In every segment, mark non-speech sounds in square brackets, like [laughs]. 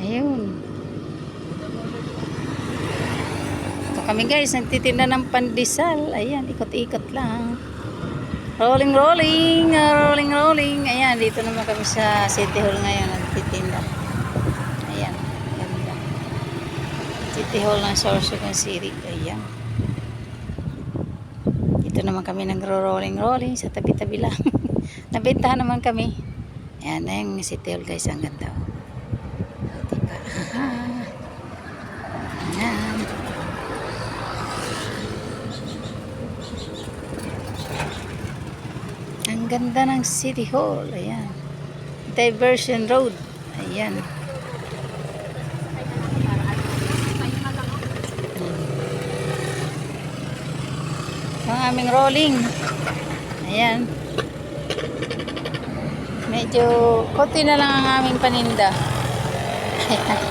Ayun. Ito kami guys, nagtitinda ng pandesal. Ayan, ikot-ikot lang. Rolling, rolling, ah, rolling, rolling. Ayan, dito naman kami sa City Hall ngayon, nagtitinda. Ayan, ganda. City Hall ng Sorsogon City. Ayan. Dito naman kami nagro-rolling, rolling sa tabi-tabi lang. [laughs] Nabentahan naman kami. Ayan, ayan yung City Hall guys, ang ganda. Ang ganda ng City Hall. Ayan. Diversion Road. Ayan. Ang aming rolling. Ayan. Medyo konti na lang ang aming paninda. Ayan.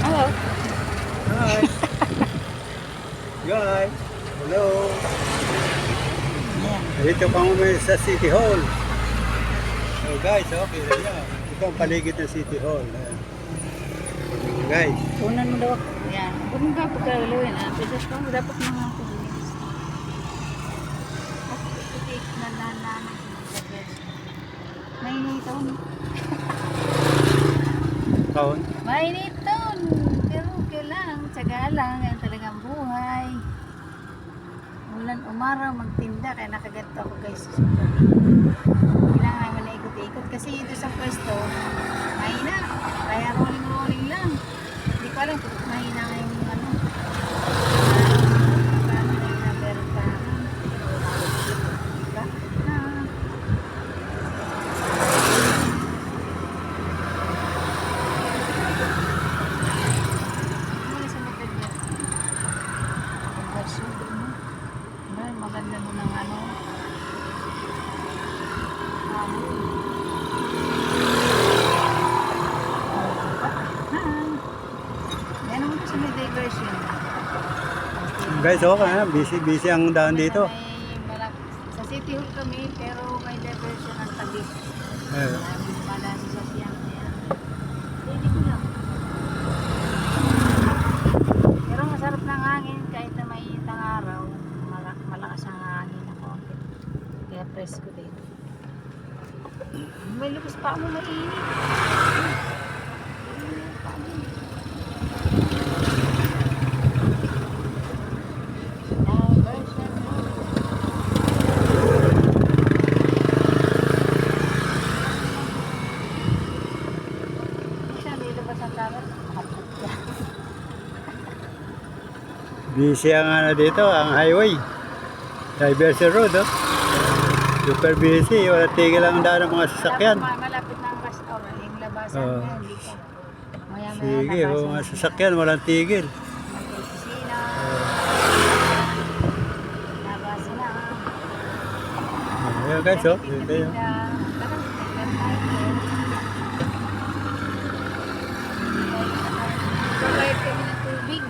[laughs] Hello. Hi. [laughs] Guys, hello. Ayan. Dito kami sa City Hall. So guys, okay na yan. Ito ang paligid ng City Hall. Ayan. Guys, Punan mo daw. Ayan. Huwag mo ka pagkalawin. Ah. Pero mo dapat mga kulis. At itik na lalaman. Mainit taon. taon. Mainit taon. Pero okay lang. Tsaga lang. Yan talagang buhay. Ulan umaraw magtinda. Kaya nakaganto ako guys. Kailangan naman na ikot-ikot. Kasi ito sa pwesto, mahina. Kaya rolling-rolling lang. Hindi ko alam kung mahina nga yung ano. Paano na yung nabertahan. Diba? Ah. Ano sa likod niya? Ang verso, ano? Ay, maganda mo ng ano. Hamon. Ah. Yan naman kasi may diversion. Guys, okay na. Busy, busy ang daan dito. Sa City Hall kami, pero may diversion ang tabi. Ayan. Maraming pala sa sasyan. Ayan. Pwede ko lang. Pero masarap ng hangin kahit na may itang araw. Mala- malakas ang hangin na konti. Kaya presko din. May lubos pa mo mainit. Diversion. Siya, may labas ang camera. Kapot ka. Busy ang ano dito, ang highway. Diversion Road, oh. Super busy. Wala tigil ang daan ng mga sasakyan. Malapit, na ang restaurant. Yung labasan Oo. na, hindi ka. Maya maya Sige, oh, mga sasakyan, walang tigil. Labasan na. Ayan guys, oh. Dito yun. Provide kami ng tubig.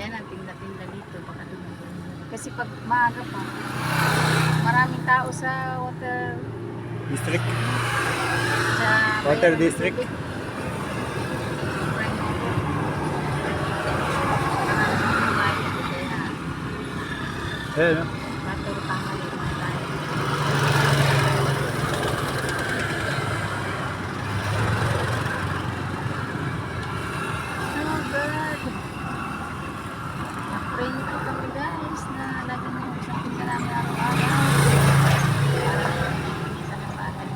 Yan ang tinda-tinda dito. Baka dumating. Kasi pag maaga pa, maraming tao sa water District. sa Water district. Ayan, oh. Pray po kami guys na lagi mo sa pinta namin araw-araw. Sa labanan.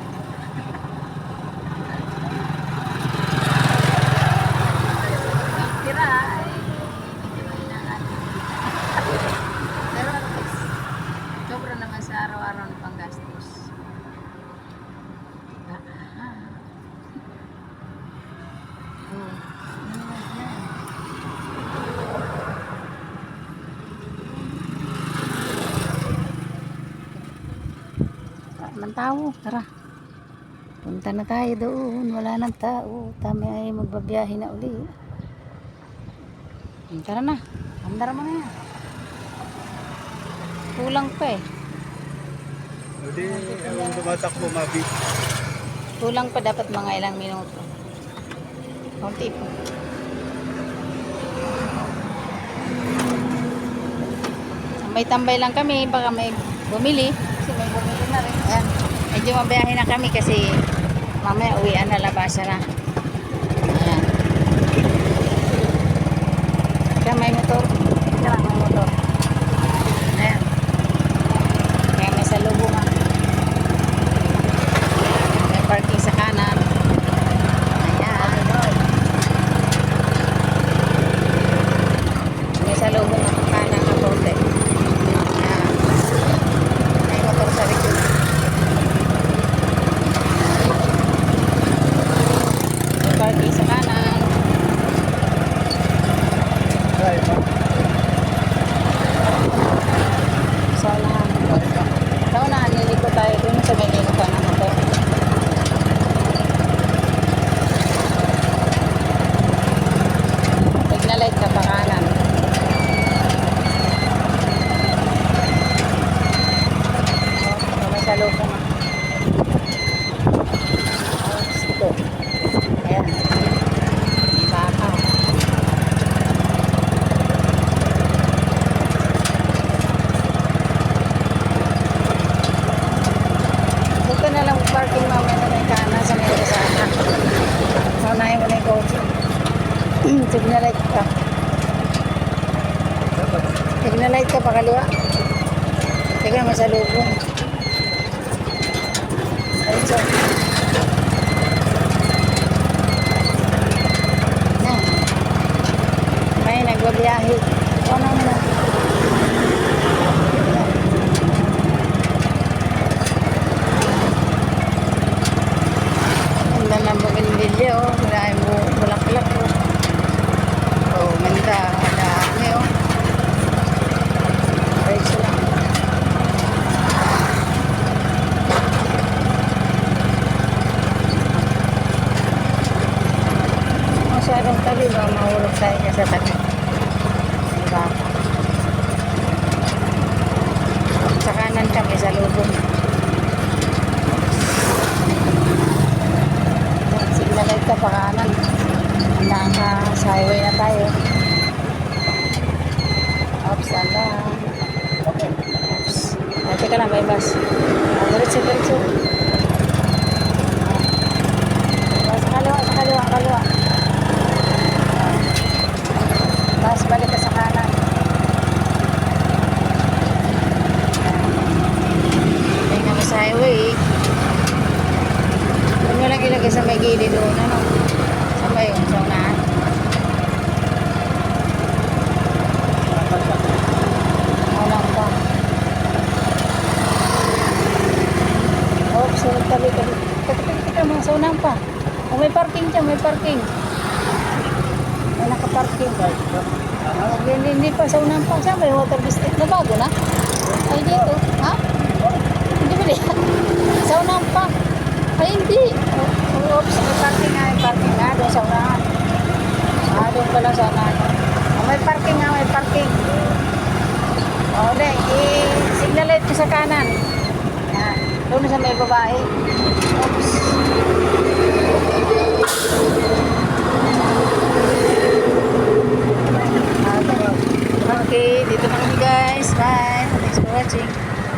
Tira ay medyo mahina ang ating kita. Pero at least, sobra naman sa araw-araw ng panggastos. Diba? Ah. Oh, ano naman yan? Wala man tao, tara. Punta na tayo doon, wala nang tao. Tami ay magbabiyahe na uli. Hmm, Tara na, andar mo na yan. Kulang pa eh. Hindi, yung tumatakbo, mabi. Kulang pa dapat mga ilang minuto. Konti po. May tambay lang kami, baka may bumili. Kasi may bumili na rin. Ayan. Medyo mabiyahe na kami kasi mamaya uwian na labasa na. Ayan. Kaya may motor. Kaya may motor. Ayan. Kaya may salubungan. May parking sa kanan. Ayan. May salubungan sa kanan na konti. Ayan. May motor sa likod. May parking sa kanan. Sa unahan. Sa unahan, liliko tayo dun sa may likutan ng motor. Signal light ka pa kanan. Oh, may salubong ah. Oh, ito. Ayan. May baka. Dito na lang parking mamaya na may kanan sa may kasama. Saunahin mo na yung coach. Signal light ka. Signal light ka pa kaliwa. Teka, masalubong. Ayun, so. Yan. May nagbabiyahe. Ano mo na? Ang ganda ng bumindilya, oh. Marami mo bulaklak, oh. Oh, ganda. Ang dami, oh. Diretso lang. Masyadong tabi ba? Mahulog tayo ka sa tabi. Diba? Sa kanan kami sa lubong. Signal light ka pa kanan. Naka sa highway na tayo. Oops, ala. Oops. Ay, teka lang, may bus. Ah, Diretso, diretso. Ah, Sa kaliwa, sa kaliwa, kaliwa. Ah. Bus, balik ka sa kanan. Ay, kami sa highway. Huwag mo lang ilagay sa may gilid doon, ano? Sa may yun, sa unahan. Walang pa. Oops, sunod tabi, tabi. Teka, teka, teka, mga sa unahan pa. Oh, may parking dyan, may parking. May nakaparking. Oh, hindi, hindi pa sa unahan pa. Saan ba yung water district? Nabago na? Ay, dito. Ha? Hindi ba [laughs] Sa unahan pa. Ay, hindi. Oh, oops, may parking nga, may parking nga doon sa unahan. Ah, doon pala sa unahan. Oh, may parking nga, may parking. Oh, de, i-signal light ko sa kanan. Yan. Doon sa may babae. Oops. Okay, dito na kami guys. Bye. Thanks for watching.